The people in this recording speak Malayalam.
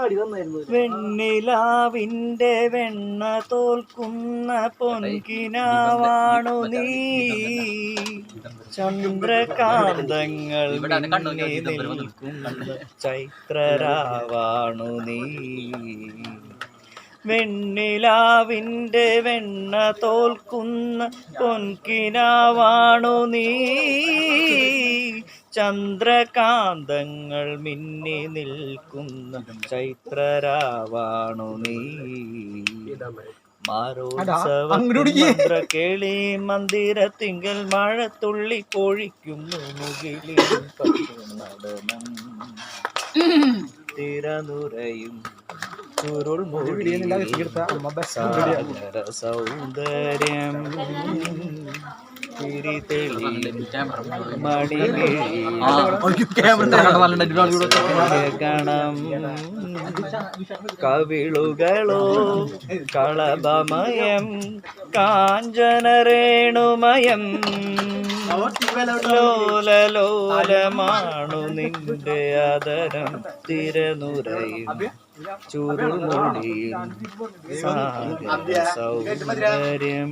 പാടി വന്നായിരുന്നു വെണ്ണിലാവിന്റെ വെണ്ണ തോൽക്കുന്ന പൊൻകിനാവാണു നീ. ചന്ദ്രകാന്തങ്ങൾ ചൈത്രരാവാണു നീ. വെണ്ണിലാവിന്റെ വെണ്ണ തോൽക്കുന്ന പൊൻകിനാവാണു നീ. ചന്ദ്രകാന്തങ്ങൾ മിന്നി നിൽക്കുന്ന ചൈത്രരാവാണു നീ. മാരോത്സവ കേളി മന്ദിരത്തിങ്കൽ മഴത്തുള്ളി കോഴിക്കുന്നു മുകിലിൽ നടനം. തിരനുരയും ചുരുൾ സൗന്ദര്യം. കവിളുകളോ കളഭമയം കാഞ്ചനരേണുമയം. ലോലലോലമാണു നിന്റെ അതരം തിരനുരയും. ചുരുമുടിയും സൗന്ദര്യം